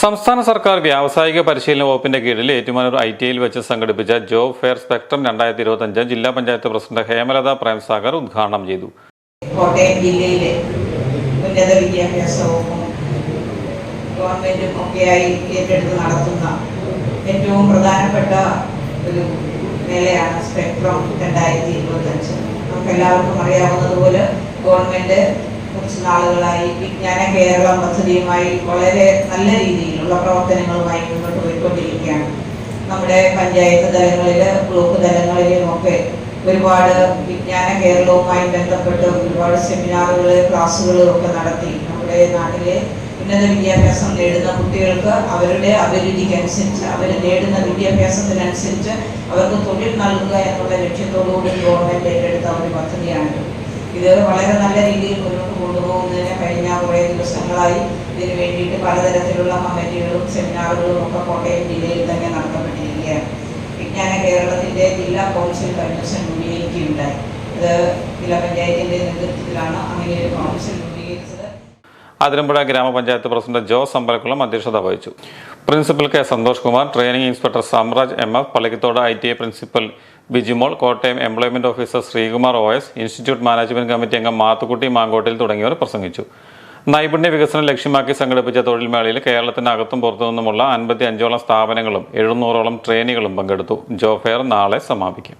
സംസ്ഥാന സർക്കാർ വ്യാവസായിക പരിശീലന വകുപ്പിന്റെ കീഴിൽ ഏറ്റുമാനൂർ ഐ ടി ഐയിൽ വെച്ച് സംഘടിപ്പിച്ച ജോബ് ഫെയർ സ്പെക്ട്രം രണ്ടായിരത്തി ഇരുപത്തഞ്ച് ജില്ലാ പഞ്ചായത്ത് പ്രസിഡന്റ് ഹേമലത പ്രേംസാഗർ ഉദ്ഘാടനം ചെയ്തു. കോട്ടയം ജില്ലയിലെ ഉന്നത വിദ്യാഭ്യാസ വകുപ്പും ഏറ്റെടുത്ത് നടത്തുന്ന ഏറ്റവും പ്രധാനപ്പെട്ട ഒരു മേളയാണ് സ്പെക്ട്രം രണ്ടായിരത്തി ഇരുപത്തഞ്ച് നമുക്ക് എല്ലാവർക്കും അറിയാവുന്നതുപോലെ ഗവൺമെന്റ് കുറച്ച് നാളുകളായി വിജ്ഞാന കേരളം പദ്ധതിയുമായി വളരെ നല്ല രീതിയിലുള്ള പ്രവർത്തനങ്ങളുമായി മുന്നോട്ട് പോയിക്കൊണ്ടിരിക്കുകയാണ്. നമ്മുടെ പഞ്ചായത്ത് തലങ്ങളിൽ ബ്ലോക്ക് തലങ്ങളിലും ഒക്കെ ഒരുപാട് വിജ്ഞാന കേരളവുമായി ബന്ധപ്പെട്ട് ഒരുപാട് സെമിനാറുകൾ ക്ലാസ്സുകളും ഒക്കെ നടത്തി. നമ്മുടെ നാട്ടിലെ ഉന്നത വിദ്യാഭ്യാസം നേടുന്ന കുട്ടികൾക്ക് അവരുടെ അഭിരുചിക്കനുസരിച്ച് അവർ നേടുന്ന വിദ്യാഭ്യാസത്തിനനുസരിച്ച് അവർക്ക് തൊഴിൽ നൽകുക എന്നുള്ള ലക്ഷ്യത്തോടുകൂടി ഗവൺമെന്റ് ഏറ്റെടുത്ത ഒരു പദ്ധതിയാണ് ഇത് വളരെ നല്ല രീതിയിൽ കൊണ്ടുപോകുന്നതിന് കഴിഞ്ഞ കുറേ ദിവസങ്ങളായി. ഇതിനു വേണ്ടിയിട്ട് പലതരത്തിലുള്ള കമ്മിറ്റികളും സെമിനാറുകളും ഒക്കെ കോട്ടയം ജില്ലയിൽ തന്നെ നടത്തപ്പെട്ടിരിക്കുകയാണ്. വിജ്ഞാന കേരളത്തിന്റെ ജില്ലാ കൗൺസിൽ കഴിഞ്ഞ ദിവസം രൂപീകരിക്കുകയുണ്ടായി. ഇത് ജില്ലാ പഞ്ചായത്തിന്റെ നേതൃത്വത്തിലാണ് അങ്ങനെ ഒരു കൗൺസിൽ അതിരമ്പുഴ ഗ്രാമപഞ്ചായത്ത് പ്രസിഡന്റ് ജോ അമ്പലക്കുളം അധ്യക്ഷത വഹിച്ചു. Principal K Santhosh Kumar training inspector Samraj M F Pallikkathodu I T I principal Bijimol Kottayam employment officer Sreekumar O S institute management committee അംഗം മാത്തുക്കുട്ടി മാങ്കോട്ടിൽ തുടങ്ങിയവർ പ്രസംഗിച്ചു. നൈപുണ്യ വികസനം ലക്ഷ്യമാക്കി സംഘടിപ്പിച്ച തൊഴിൽമേളയിൽ കേരളത്തിനകത്തും പുറത്തു നിന്നുമുള്ള അൻപത്തി അഞ്ചോളം സ്ഥാപനങ്ങളും എഴുന്നൂറോളം ട്രെയിനികളും പങ്കെടുത്തു. ജോഫെയർ നാളെ സമാപിക്കും.